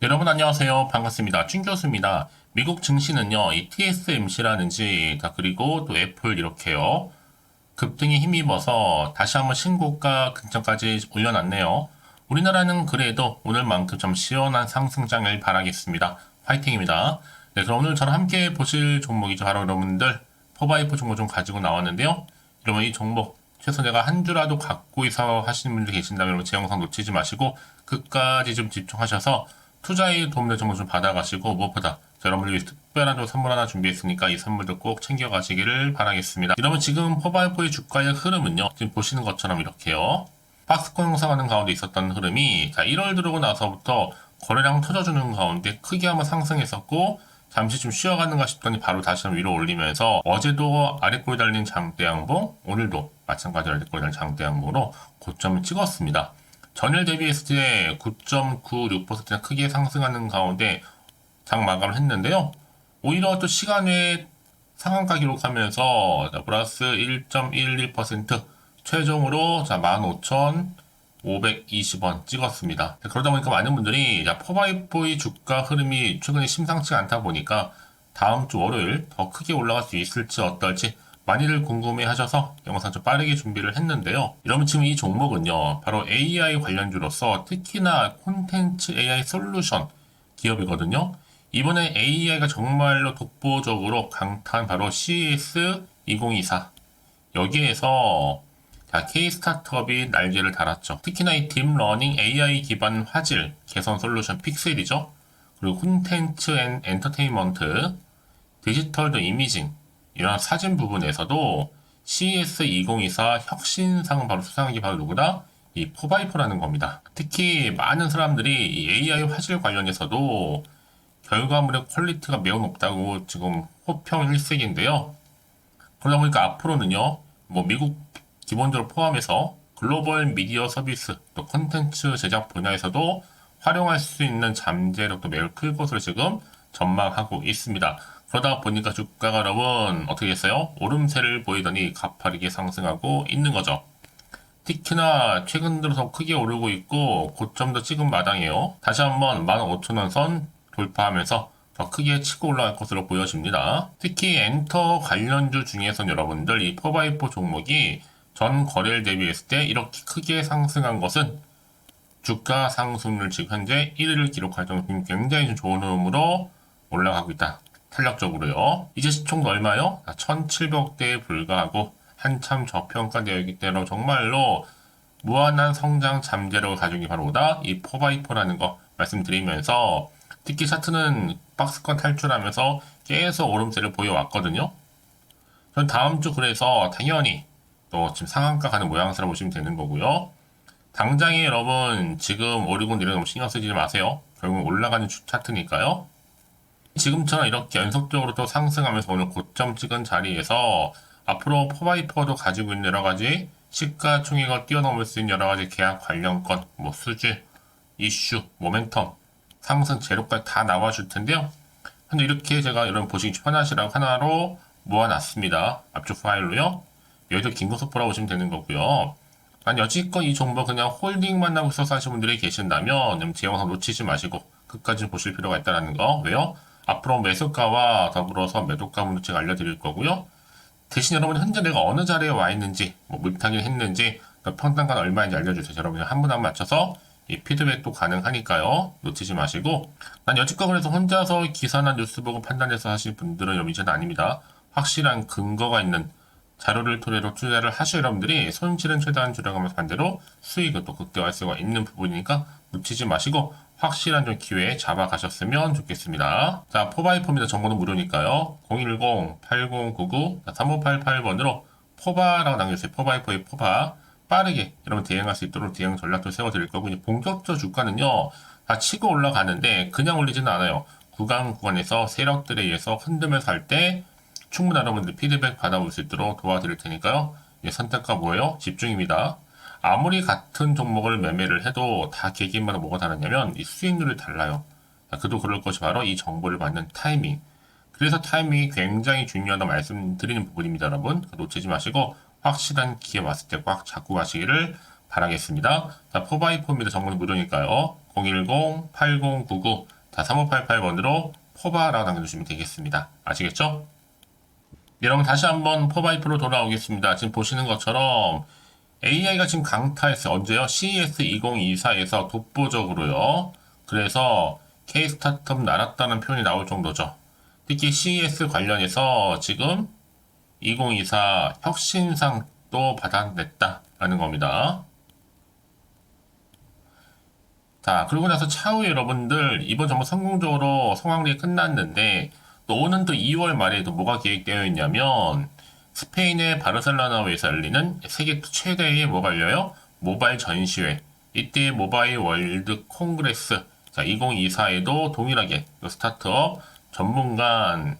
여러분 안녕하세요. 반갑습니다. 준 교수입니다. 미국 증시는요, 이 TSMC라는지, 다 그리고 또 애플 이렇게요. 급등에 힘입어서 다시 한번 신고가 근처까지 올려놨네요. 우리나라는 그래도 오늘만큼 좀 시원한 상승장을 바라겠습니다. 화이팅입니다. 네, 그럼 오늘 저랑 함께 보실 종목이죠. 바로 여러분들 포바이프 종목 좀 가지고 나왔는데요. 여러분 이 종목 최소 내가 한 주라도 갖고 있어 하시는 분들 계신다면 제 영상 놓치지 마시고 끝까지 좀 집중하셔서 투자에 도움될 정보 좀 받아가시고 무엇보다 저 여러분들 위해 특별한 좀 선물 하나 준비했으니까 이 선물도 꼭 챙겨가시기를 바라겠습니다. 여러분 지금 포바이포의 주가의 흐름은요. 지금 보시는 것처럼 이렇게요. 박스권 형성하는 가운데 있었던 흐름이 자 1월 들어오고 나서부터 거래량 터져주는 가운데 크게 한번 상승했었고 잠시 좀 쉬어가는가 싶더니 바로 다시 한번 위로 올리면서 어제도 아래꼬리 달린 장대양봉 오늘도 마찬가지로 아래꼬리 달린 장대양봉으로 고점을 찍었습니다. 전일 대비했을 때 9.96%나 크게 상승하는 가운데 장 마감을 했는데요. 오히려 또 시간에 상한가 기록하면서 자, 플러스 1.11% 최종으로 자 15,520원 찍었습니다. 그러다 보니까 많은 분들이 자, 포바이보이 주가 흐름이 최근에 심상치가 않다 보니까 다음 주 월요일 더 크게 올라갈 수 있을지 어떨지 많이들 궁금해 하셔서 영상 좀 빠르게 준비를 했는데요. 여러분 지금 이 종목은요, 바로 AI 관련주로서 특히나 콘텐츠 AI 솔루션 기업이거든요. 이번에 AI가 정말로 독보적으로 강타한 바로 CES 2024. 여기에서 자, K 스타트업이 날개를 달았죠. 특히나 이 딥러닝 AI 기반 화질 개선 솔루션 픽셀이죠. 그리고 콘텐츠 앤 엔터테인먼트, 디지털 더 이미징 이런 사진 부분에서도 CES 2024 혁신상 바로 수상한 게 바로 누구다? 이 포바이퍼라는 겁니다. 특히 많은 사람들이 이 AI 화질 관련해서도 결과물의 퀄리티가 매우 높다고 지금 호평 일색인데요. 그러다 보니까 앞으로는요, 뭐 미국 기본적으로 포함해서 글로벌 미디어 서비스 또 콘텐츠 제작 분야에서도 활용할 수 있는 잠재력도 매우 클 것으로 지금 전망하고 있습니다. 그러다 보니까 주가가 여러분 어떻게 됐어요? 오름세를 보이더니 가파르게 상승하고 있는 거죠. 특히나 최근 들어서 크게 오르고 있고 고점도 찍은 마당이에요. 다시 한번 15,000원 선 돌파하면서 더 크게 치고 올라갈 것으로 보여집니다. 특히 엔터 관련주 중에선 여러분들 이 포바이포 종목이 전 거래일 대비했을 때 이렇게 크게 상승한 것은 주가 상승률 지금 현재 1위를 기록할 정도로 굉장히 좋은 흐름으로 올라가고 있다. 탄력적으로요. 이제 시총도 얼마요? 1,700대에 불과하고 한참 저평가되어 있기 때문에 정말로 무한한 성장 잠재력을 있는 게 바로다 이 포바이포라는 거 말씀드리면서 특히 차트는 박스권 탈출하면서 계속 오름세를 보여왔거든요. 전 다음 주 그래서 당연히 또 지금 상한가 가는 모양새로 보시면 되는 거고요. 당장에 여러분 지금 오르고 내려가면 신경 쓰지 마세요. 결국 올라가는 주 차트니까요. 지금처럼 이렇게 연속적으로 또 상승하면서 오늘 고점 찍은 자리에서 앞으로 포바이퍼도 가지고 있는 여러 가지 시가총액을 뛰어넘을 수 있는 여러 가지 계약 관련권, 뭐 수질, 이슈, 모멘텀, 상승 재료까지 다 나와줄 텐데요. 현재 이렇게 제가 여러분 보시기 편하시라고 하나로 모아놨습니다. 앞쪽 파일로요. 여기도 긴급소포라고 보시면 되는 거고요. 난 여지껏 이 정보 그냥 홀딩만 하고 있어서 하시는 분들이 계신다면 제 영상 놓치지 마시고 끝까지 보실 필요가 있다는 거. 왜요? 앞으로 매수가와 더불어서 매도가 문제 제가 알려드릴 거고요. 대신 여러분 현재 내가 어느 자리에 와 있는지, 뭐 물타기를 했는지, 그 평단가는 얼마인지 알려주세요. 여러분 한분 한 분 맞춰서 이 피드백도 가능하니까요. 놓치지 마시고 난 여지껏 그래서 혼자서 기사나 뉴스 보고 판단해서 하실 분들은 여러분 이제는 아닙니다. 확실한 근거가 있는 자료를 토대로 투자를 하실 여러분들이 손실은 최대한 줄여가면서 반대로 수익을 또 극대화할 수가 있는 부분이니까 놓치지 마시고 확실한 좀 기회에 잡아가셨으면 좋겠습니다. 자, 포바이포입니다. 정보는 무료니까요. 010-8099-3588번으로 포바라고 남겨주세요. 포바이포의 포바. 빠르게 여러분 대응할 수 있도록 대응 전략도 세워드릴 거고, 이제 본격적 주가는요, 다 치고 올라가는데 그냥 올리지는 않아요. 구간 구간에서 세력들에 의해서 흔들면서 할 때 충분히 여러분들 피드백 받아볼 수 있도록 도와드릴 테니까요. 이 선택과 뭐예요? 집중입니다. 아무리 같은 종목을 매매를 해도 다 개개인마다 뭐가 다르냐면 이 수익률이 달라요. 그도 그럴 것이 바로 이 정보를 받는 타이밍. 그래서 타이밍이 굉장히 중요하다 말씀드리는 부분입니다, 여러분. 놓치지 마시고 확실한 기회 왔을 때 꽉 잡고 가시기를 바라겠습니다. 자, 포바이포입니다. 정보는 무료니까요. 010-8099 자, 3588번으로 포바라고 남겨주시면 되겠습니다. 아시겠죠? 여러분 다시 한번 포바이프로 돌아오겠습니다. 지금 보시는 것처럼 AI가 지금 강타했어요. 언제요? CES 2024에서 독보적으로요. 그래서 K-스타트업 날았다는 표현이 나올 정도죠. 특히 CES 관련해서 지금 2024 혁신상도 받아냈다라는 겁니다. 자, 그러고 나서 차후에 여러분들 이번 정부 성공적으로 성황리에 끝났는데 또 오는 또 2월 말에 또 뭐가 계획되어 있냐면 스페인의 바르셀로나에서 열리는 세계 최대의 뭐가 열려요? 모바일 전시회. 이때 모바일 월드 콩그레스 자, 2024에도 동일하게 또 스타트업 전문가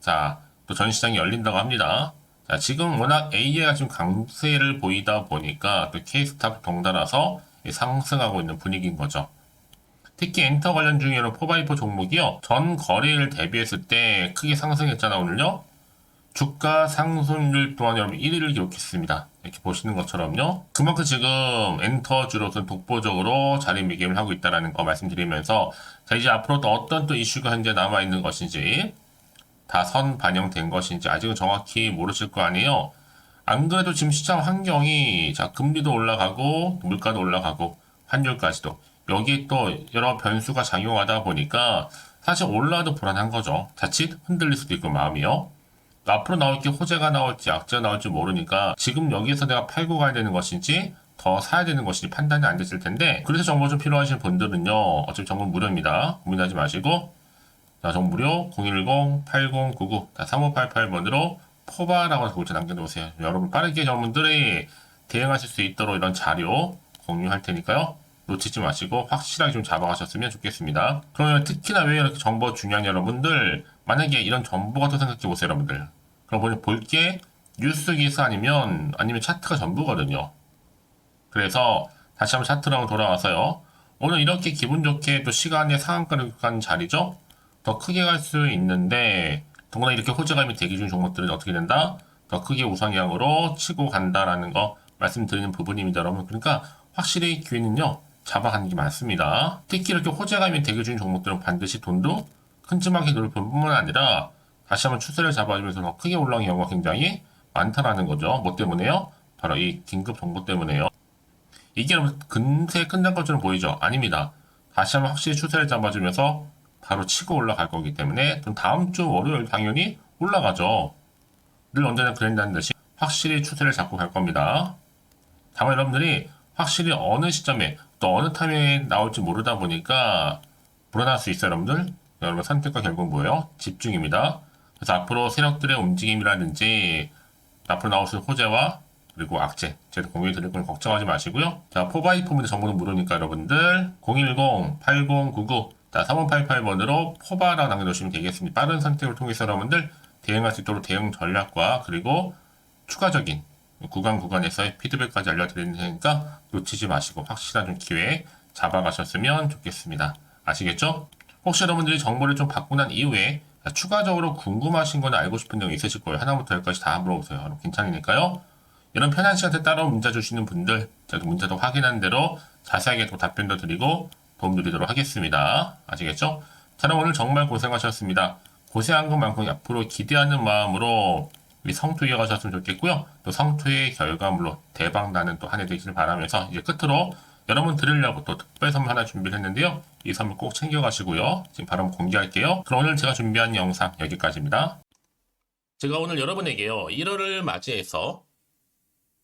자, 또 전시장이 열린다고 합니다. 자, 지금 워낙 AI가 지금 강세를 보이다 보니까 또 K스탑 덩달아서 상승하고 있는 분위기인 거죠. 특히 엔터 관련 중에는 포바이퍼 종목이요. 전 거래일 대비했을 때 크게 상승했잖아, 오늘요. 주가 상승률 또한 여러분 1위를 기록했습니다. 이렇게 보시는 것처럼요. 그만큼 지금 엔터주로서 독보적으로 자리매김을 하고 있다는 거 말씀드리면서 자, 이제 앞으로 또 어떤 또 이슈가 현재 남아있는 것인지 다 선 반영된 것인지 아직은 정확히 모르실 거 아니에요. 안 그래도 지금 시장 환경이 자 금리도 올라가고 물가도 올라가고 환율까지도 여기에 또 여러 변수가 작용하다 보니까 사실 올라도 불안한 거죠. 자칫 흔들릴 수도 있고 마음이요. 앞으로 나올 게 호재가 나올지 악재가 나올지 모르니까 지금 여기에서 내가 팔고 가야 되는 것인지 더 사야 되는 것인지 판단이 안 됐을 텐데 그래서 정보 좀 필요하신 분들은요 어차피 정보 무료입니다. 고민하지 마시고. 자 정보 무료. 010-8099 3588번으로 포바라고 글자 남겨놓으세요. 여러분 빠르게 여러분들이 대응하실 수 있도록 이런 자료 공유할 테니까요 놓치지 마시고 확실하게 좀 잡아가셨으면 좋겠습니다. 그러면 특히나 왜 이렇게 정보 중요한 여러분들 만약에 이런 정보가 또 생각해 보세요 여러분들. 그럼 보니 볼게 뉴스 기사 아니면 아니면 차트가 전부거든요. 그래서 다시 한번 차트로 돌아와서요. 오늘 이렇게 기분 좋게 또 시간의 상한가를 간 자리죠. 더 크게 갈 수 있는데 더구나 이렇게 호재감이 대기 중인 종목들은 어떻게 된다? 더 크게 우상향으로 치고 간다라는 거 말씀드리는 부분입니다, 여러분. 그러니까 확실히 기회는요. 잡아가는 게 많습니다. 특히 이렇게 호재감이 중인 종목들은 반드시 돈도 큼지막하게 넣을 뿐만 아니라 다시 한번 추세를 잡아주면서 더 크게 올라오는 경우가 굉장히 많다라는 거죠. 뭐 때문에요? 바로 이 긴급 정보 때문에요. 이게 여러분 근세 끝난 것처럼 보이죠? 아닙니다. 다시 한번 확실히 추세를 잡아주면서 바로 치고 올라갈 거기 때문에 좀 다음 주 월요일 당연히 올라가죠. 늘 언제나 그랬다는 듯이 확실히 추세를 잡고 갈 겁니다. 다만 여러분들이 확실히 어느 시점에 또 어느 타임에 나올지 모르다 보니까 불안할 수 있어요, 여러분들. 여러분 선택과 결국 뭐예요? 집중입니다. 그래서 앞으로 세력들의 움직임이라든지 앞으로 나올 수 있는 호재와 그리고 악재 제가 공유해 드릴 건 걱정하지 마시고요. 자, 포바이포문의 정보는 무료니까 여러분들 010-8099 자, 3588번으로 포바라고 남겨주시면 되겠습니다. 빠른 선택을 통해서 여러분들 대응할 수 있도록 대응 전략과 그리고 추가적인 구간 구간에서의 피드백까지 알려드리는 테니까 놓치지 마시고 확실한 좀 기회 잡아가셨으면 좋겠습니다. 아시겠죠? 혹시 여러분들이 정보를 좀 받고 난 이후에 추가적으로 궁금하신 거나 알고 싶은 내용 있으실 거예요. 하나부터 열까지 다 물어보세요. 괜찮으니까요. 이런 편한 시간에 따로 문자 주시는 분들, 저도 문자도 확인한 대로 자세하게 또 답변도 드리고 도움 드리도록 하겠습니다. 아시겠죠? 저는 오늘 정말 고생하셨습니다. 고생한 것만큼 앞으로 기대하는 마음으로 우리 성투 이어가셨으면 좋겠고요. 또 성투의 결과물로 대박 나는 또 한 해 되시길 바라면서 이제 끝으로 여러분 드리려고 또 특별 선물 하나 준비를 했는데요. 이 선물 꼭 챙겨가시고요. 지금 바로 공개할게요. 그럼 오늘 제가 준비한 영상 여기까지입니다. 제가 오늘 여러분에게요. 1월을 맞이해서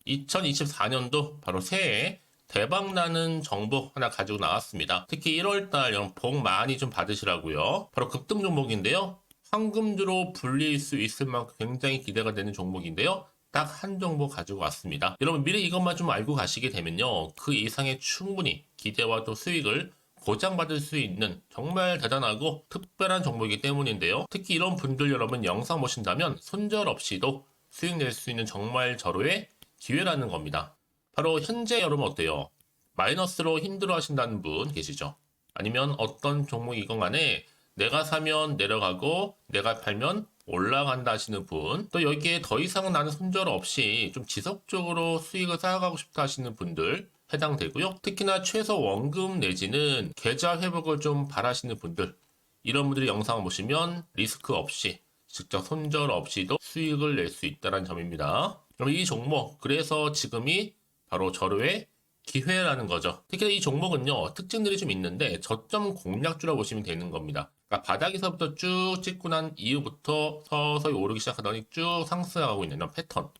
2024년도 바로 새해 대박 나는 정보 하나 가지고 나왔습니다. 특히 1월달 여러분 복 많이 좀 받으시라고요. 바로 급등 종목인데요. 황금주로 불릴 수 있을 만큼 굉장히 기대가 되는 종목인데요. 딱 한 종목 가지고 왔습니다. 여러분 미리 이것만 좀 알고 가시게 되면요. 그 이상의 충분히 기대와 또 수익을 보장받을 수 있는 정말 대단하고 특별한 종목이기 때문인데요. 특히 이런 분들 여러분 영상 보신다면 손절 없이도 수익 낼 수 있는 정말 절호의 기회라는 겁니다. 바로 현재 여러분 어때요? 마이너스로 힘들어 하신다는 분 계시죠? 아니면 어떤 종목이건 간에 내가 사면 내려가고 내가 팔면 올라간다 하시는 분, 또 여기에 더 이상 나는 손절 없이 좀 지속적으로 수익을 쌓아가고 싶다 하시는 분들 해당되고요. 특히나 최소 원금 내지는 계좌 회복을 좀 바라시는 분들 이런 분들이 영상을 보시면 리스크 없이 직접 손절 없이도 수익을 낼 수 있다는 점입니다. 그럼 이 종목 그래서 지금이 바로 절호의 기회라는 거죠. 특히나 이 종목은요 특징들이 좀 있는데 저점 공략주라 보시면 되는 겁니다. 그러니까 바닥에서부터 쭉 찍고 난 이후부터 서서히 오르기 시작하더니 쭉 상승하고 있는 이런 패턴.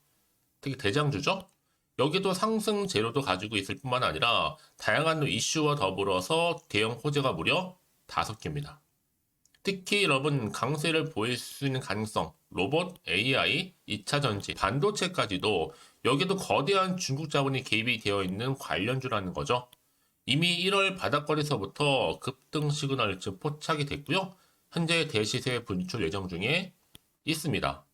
특히 대장주죠. 여기도 상승 재료도 가지고 있을 뿐만 아니라 다양한 이슈와 더불어서 대형 호재가 무려 다섯 개입니다. 특히 여러분 강세를 보일 수 있는 가능성, 로봇, AI, 2차 전지, 반도체까지도 여기도 거대한 중국 자본이 개입이 되어 있는 관련주라는 거죠. 이미 1월 바닥거리서부터 급등 시그널 즉 포착이 됐고요. 현재 대시세 분출 예정 중에 있습니다.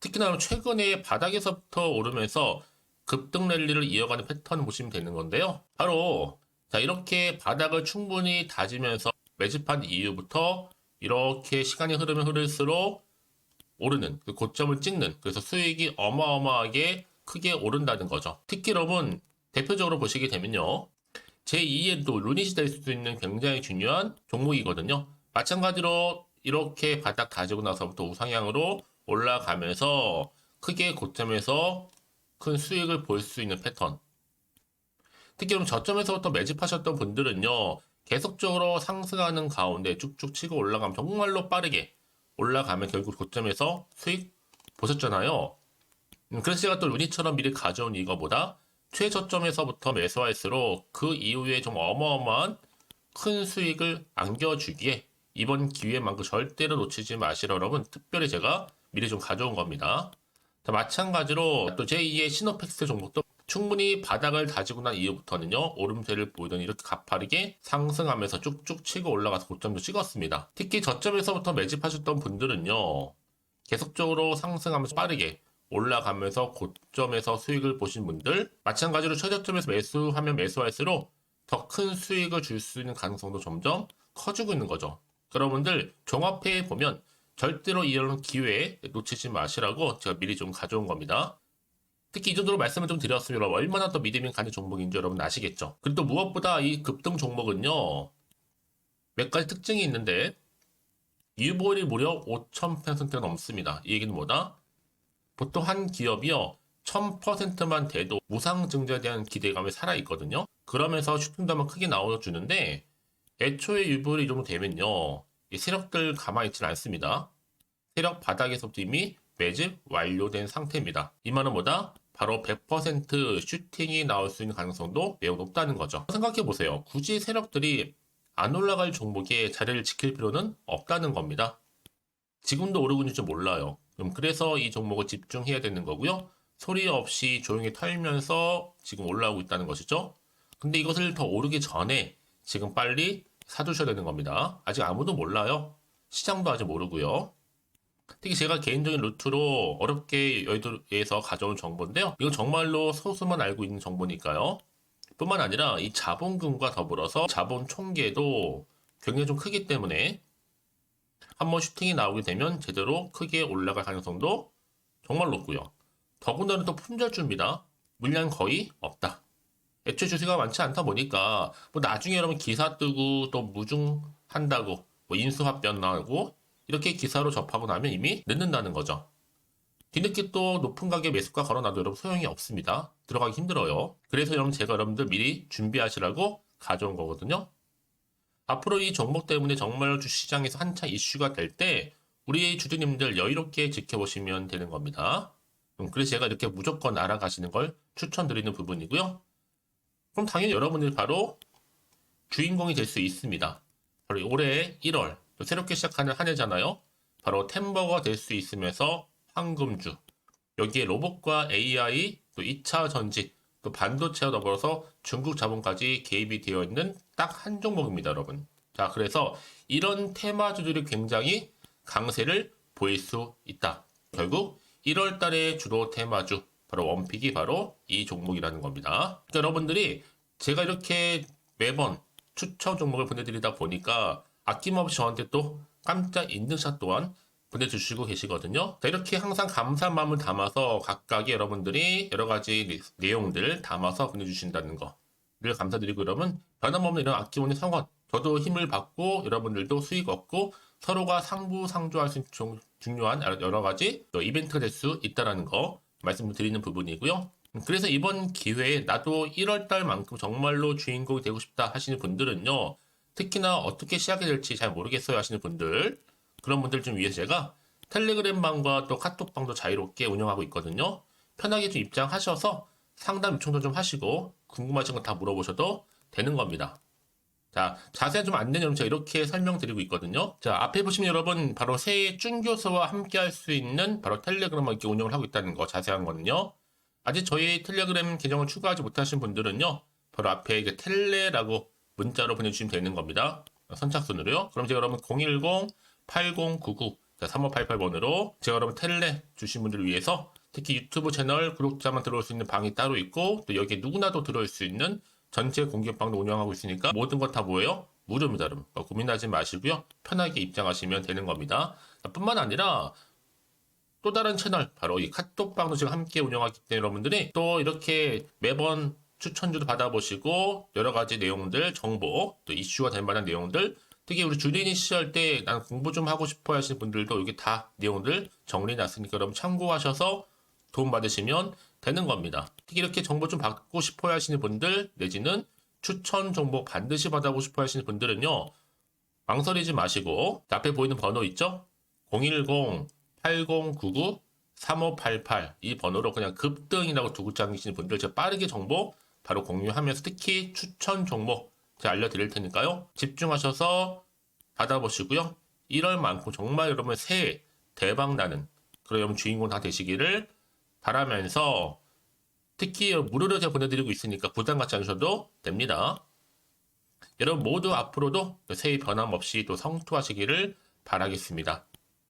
특히나 최근에 바닥에서부터 오르면서 급등 랠리를 이어가는 패턴을 보시면 되는 건데요. 바로 자 이렇게 바닥을 충분히 다지면서 매집한 이후부터 이렇게 시간이 흐르면 흐를수록 오르는 그 고점을 찍는 그래서 수익이 어마어마하게 크게 오른다는 거죠. 특히 여러분 대표적으로 보시게 되면요. 제2의 또 루닛이 될 수도 있는 굉장히 중요한 종목이거든요. 마찬가지로 이렇게 바닥 다지고 나서부터 우상향으로 올라가면서 크게 고점에서 큰 수익을 볼 수 있는 패턴. 특히 그럼 저점에서부터 매집하셨던 분들은요, 계속적으로 상승하는 가운데 쭉쭉 치고 올라가면 정말로 빠르게 올라가면 결국 고점에서 수익 보셨잖아요. 음, 그래서 제가 또 루니처럼 미리 가져온 이거보다 최저점에서부터 매수할수록 그 이후에 좀 어마어마한 큰 수익을 안겨주기에 이번 기회만큼 절대로 놓치지 마시라 여러분 특별히 제가 미리 좀 가져온 겁니다. 자, 마찬가지로 또 제2의 시노팩스 종목도 충분히 바닥을 다지고 난 이후부터는요 오름세를 보이던 이렇게 가파르게 상승하면서 쭉쭉 치고 올라가서 고점도 찍었습니다. 특히 저점에서부터 매집하셨던 분들은요 계속적으로 상승하면서 빠르게 올라가면서 고점에서 수익을 보신 분들 마찬가지로 최저점에서 매수하면 매수할수록 더 큰 수익을 줄 수 있는 가능성도 점점 커지고 있는 거죠. 여러분들 종합해 보면 절대로 이런 기회에 놓치지 마시라고 제가 미리 좀 가져온 겁니다. 특히 이 정도로 말씀을 좀 드렸으면 얼마나 더 믿음이 가는 종목인지 여러분 아시겠죠? 그리고 또 무엇보다 이 급등 종목은요 몇 가지 특징이 있는데 유보율이 무려 5,000%가 넘습니다. 이 얘기는 뭐다? 보통 한 기업이요 1000%만 돼도 무상 증자에 대한 기대감이 살아있거든요. 그러면서 한번 크게 나와주는데 애초에 유보율이 이 정도 되면요 이 세력들 가만히 있지는 않습니다. 세력 바닥에서부터 이미 매집 완료된 상태입니다. 이 말은 뭐다? 바로 100% 슈팅이 나올 수 있는 가능성도 매우 높다는 거죠. 생각해 보세요. 굳이 세력들이 안 올라갈 종목에 자리를 지킬 필요는 없다는 겁니다. 지금도 오르고 있는지 몰라요. 그럼 그래서 이 종목을 집중해야 되는 거고요. 소리 없이 조용히 털면서 지금 올라오고 있다는 것이죠. 근데 이것을 더 오르기 전에 지금 빨리 사두셔야 되는 겁니다. 아직 아무도 몰라요. 시장도 아직 모르고요. 특히 제가 개인적인 루트로 어렵게 여의도에서 가져온 정보인데요. 이건 정말로 소수만 알고 있는 정보니까요. 뿐만 아니라 이 자본금과 더불어서 자본 총계도 굉장히 좀 크기 때문에 한 번 슈팅이 나오게 되면 제대로 크게 올라갈 가능성도 정말 높고요. 더군다나 또 품절주입니다. 물량 거의 없다. 애초에 주식가 많지 않다 보니까 뭐 나중에 여러분 기사 뜨고 또 무중한다고 뭐 인수합병 나오고 이렇게 기사로 접하고 나면 이미 늦는다는 거죠. 뒤늦게 또 높은 가격 매수가 걸어놔도 여러분 소용이 없습니다. 들어가기 힘들어요. 그래서 여러분 제가 여러분들 미리 준비하시라고 가져온 거거든요. 앞으로 이 종목 때문에 정말 주시장에서 한차 이슈가 될 때 우리 주주님들 여유롭게 지켜보시면 되는 겁니다. 음, 그래서 제가 이렇게 무조건 알아가시는 걸 추천드리는 부분이고요. 그럼 당연히 여러분들이 바로 주인공이 될 수 있습니다. 바로 올해 1월 또 새롭게 시작하는 한 해잖아요. 바로 템버가 될 수 있으면서 황금주 여기에 로봇과 AI 또 2차 전지 또 반도체와 더불어서 중국 자본까지 개입이 되어 있는 딱 한 종목입니다, 여러분. 자, 그래서 이런 테마주들이 굉장히 강세를 보일 수 있다. 결국 1월 달의 주로 테마주 바로 원픽이 바로 이 종목이라는 겁니다. 그러니까 여러분들이 제가 이렇게 매번 추천 종목을 보내드리다 보니까 아낌없이 저한테 또 깜짝 인증샷 또한 보내주시고 계시거든요. 자, 이렇게 항상 감사한 마음을 담아서 각각의 여러분들이 여러 가지 내- 내용들 담아서 보내주신다는 거를 감사드리고 여러분 변함없는 이런 아낌없는 성원 저도 힘을 받고 여러분들도 수익 얻고 서로가 상부상조할 수 있는 중- 중요한 여러 가지 또 이벤트가 될 수 있다는 거 말씀드리는 부분이고요. 그래서 이번 기회에 나도 1월달만큼 정말로 주인공이 되고 싶다 하시는 분들은요. 특히나 어떻게 시작이 될지 잘 모르겠어요 하시는 분들 그런 분들 좀 위해서 제가 텔레그램 방과 또 카톡 방도 자유롭게 운영하고 있거든요. 편하게 좀 입장하셔서 상담 요청도 좀 하시고 궁금하신 거 다 물어보셔도 되는 겁니다. 자, 자세한 좀 안내 내용 제가 이렇게 설명드리고 있거든요. 자, 앞에 보시면 여러분 바로 새해 쭌교수와 함께 할 수 있는 바로 텔레그램을 이렇게 운영을 하고 있다는 거 자세한 거는요. 아직 저희 텔레그램 계정을 추가하지 못하신 분들은요. 바로 앞에 이제 텔레라고 문자로 보내주시면 되는 겁니다. 선착순으로요. 그럼 제가 여러분 010-8099 3588번으로 제가 여러분 텔레 주신 분들을 위해서 특히 유튜브 채널 구독자만 들어올 수 있는 방이 따로 있고 또 여기에 누구나도 들어올 수 있는 전체 공개방도 운영하고 있으니까 모든 것다 뭐예요? 무료입니다, 여러분. 어, 고민하지 마시고요. 편하게 입장하시면 되는 겁니다. 뿐만 아니라 또 다른 채널 바로 이 카톡방도 지금 함께 운영하기 때문에 여러분들이 또 이렇게 매번 추천주도 받아보시고 여러 가지 내용들 정보 또 이슈가 될 만한 내용들 특히 우리 주린이 시절 때 난 공부 좀 하고 싶어 하시는 분들도 여기 다 내용들 정리해 놨으니까 여러분 참고하셔서 도움 받으시면 되는 겁니다. 이렇게 정보 좀 받고 싶어 하시는 분들 내지는 추천 정보 반드시 받아보고 싶어 하시는 분들은요. 망설이지 마시고 앞에 보이는 번호 있죠? 010-8099-3588 이 번호로 그냥 급등이라고 두고 당기시는 분들 제가 빠르게 정보 바로 공유하면서 특히 추천 종목 제가 알려드릴 테니까요. 집중하셔서 받아보시고요. 1월만큼 정말 여러분 새해 대박 나는 그런 주인공 다 되시기를 바라면서 특히 무료로 제가 보내드리고 있으니까 부담 갖지 않으셔도 됩니다. 여러분 모두 앞으로도 새해 변함없이 또 성투하시기를 바라겠습니다.